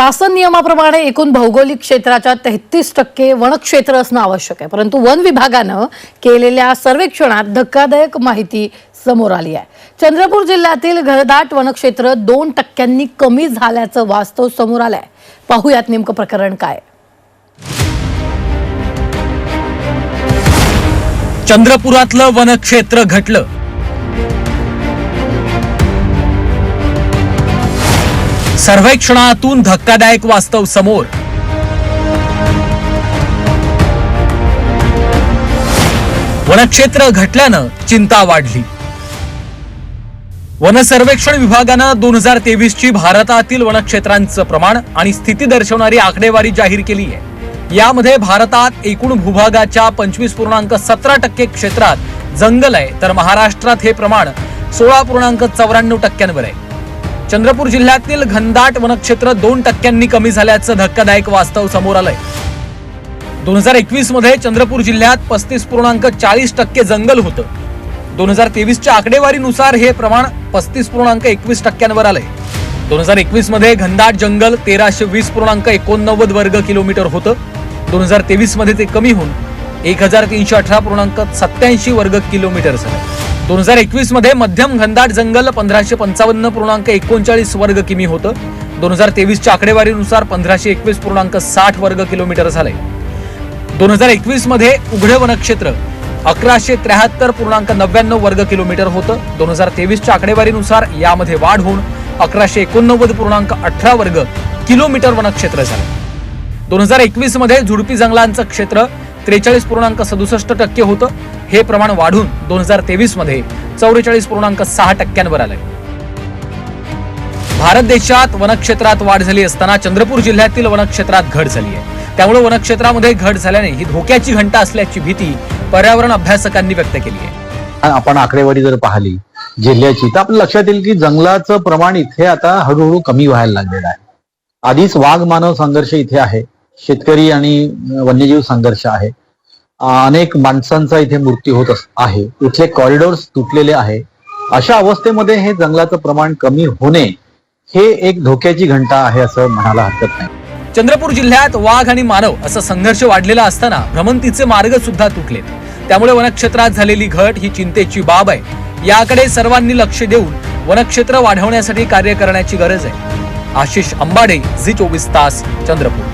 शासन नियमाप्रमाणे एकूण भौगोलिक क्षेत्राच्या तेहतीस टक्के वनक्षेत्र असणं आवश्यक आहे. परंतु वन विभागानं केलेल्या सर्वेक्षणात धक्कादायक माहिती समोर आली आहे. चंद्रपूर जिल्ह्यातील घरदाट वनक्षेत्र दोन टक्क्यांनी कमी झाल्याचं वास्तव समोर आलंय. पाहूयात नेमकं प्रकरण काय चंद्रपुरातलं वनक्षेत्र घटलं. सर्वेक्षणातून धक्कादायक वास्तव समोर. वनक्षेत्र घटल्यानं चिंता वाढली. वन सर्वेक्षण विभागानं दोन हजार तेवीस ची भारतातील वनक्षेत्रांचं प्रमाण आणि स्थिती दर्शवणारी आकडेवारी जाहीर केली आहे. यामध्ये भारतात एकूण भूभागाच्या पंचवीस पूर्णांक सतरा टक्के क्षेत्रात जंगल आहे तर महाराष्ट्रात हे प्रमाण सोळा पूर्णांक चौऱ्याण्णव टक्क्यांवर आहे. चंद्रपूर जिल्ह्यातील घनदाट वनक्षेत्र दोन टक्क्यांनी कमी झाल्याचं धक्कादायक वास्तव समोर आलंय. दोन हजार एकवीसमध्ये चंद्रपूर जिल्ह्यात पस्तीस पूर्णांक चाळीस टक्के जंगल होतं. दोन हजार तेवीसच्या आकडेवारीनुसार हे प्रमाण पस्तीस पूर्णांक एकवीस टक्क्यांवर आलंय. दोन हजार एकवीसमध्ये घनदाट जंगल तेराशे वीस पूर्णांक एकोणनव्वद वर्ग किलोमीटर होतं. दोन हजार तेवीसमध्ये ते कमी होऊन एक हजार तीनशे अठरा पूर्णांक सत्याऐंशी वर्ग किलोमीटर झालं. दोन हजार एकवीसमध्ये मध्यम घनदाट जंगल पंधराशे पंचावन्न पूर्णांक एकोणचाळीस वर्ग किमी होतं. दोन हजार तेवीसच्या आकडेवारीनुसार पंधराशे एकवीस पूर्णांक साठ वर्ग किलोमीटर झालंय. दोन हजार एकवीसमध्ये उघडे वनक्षेत्र अकराशे त्र्याहत्तर पूर्णांक नव्याण्णव वर्ग किलोमीटर होतं. दोन हजार तेवीसच्या आकडेवारीनुसार यामध्ये वाढ होऊन अकराशे एकोणनव्वद पूर्णांक अठरा वर्ग किलोमीटर वनक्षेत्र झालं. दोन हजार एकवीसमध्ये झुडपी जंगलांचं क्षेत्र त्रेचाळीस पूर्णांक सदुसष्ट टक्के होतं. हे प्रमाण वाढून दोन हजार तेवीसमध्ये चौवेचाळीस पूर्णांक सहा टक्क्यांवर आलंय. भारत देशात वनक्षेत्रात वाढ झाली असताना चंद्रपूर जिल्ह्यातील वनक्षेत्रात घट झाली आहे. त्यामुळे वनक्षेत्रामध्ये घट झाल्याने ही धोक्याची घंटा असल्याची भीती पर्यावरण अभ्यासकांनी व्यक्त केली आहे. आपण आकडेवारी जर पाहिली जिल्ह्याची तर आपल्या लक्षात येईल की जंगलाचं प्रमाण इथे आता हळूहळू कमी व्हायला लागलेलं आहे. आधीच वाघ मानव संघर्ष इथे आहे. शेतकरी आणि वन्यजीव संघर्ष आहे. अनेक माणसांचा इथे मृत्यू होत आहे. इथले कॉरिडॉर्स तुटलेले आहे. अशा अवस्थेमध्ये हे जंगलाचं प्रमाण कमी होणे हे एक धोक्याची घंटा आहे असं म्हणायला हरकत नाही. चंद्रपूर जिल्ह्यात वाघ आणि मानव असा संघर्ष वाढलेला असताना भ्रमंतीचे मार्ग सुद्धा तुटलेत. त्यामुळे वनक्षेत्रात झालेली घट ही चिंतेची बाब आहे. याकडे सर्वांनी लक्ष देऊन वनक्षेत्र वाढवण्यासाठी कार्य करण्याची गरज आहे. आशिष अंबाडे झी चोवीस तास चंद्रपूर.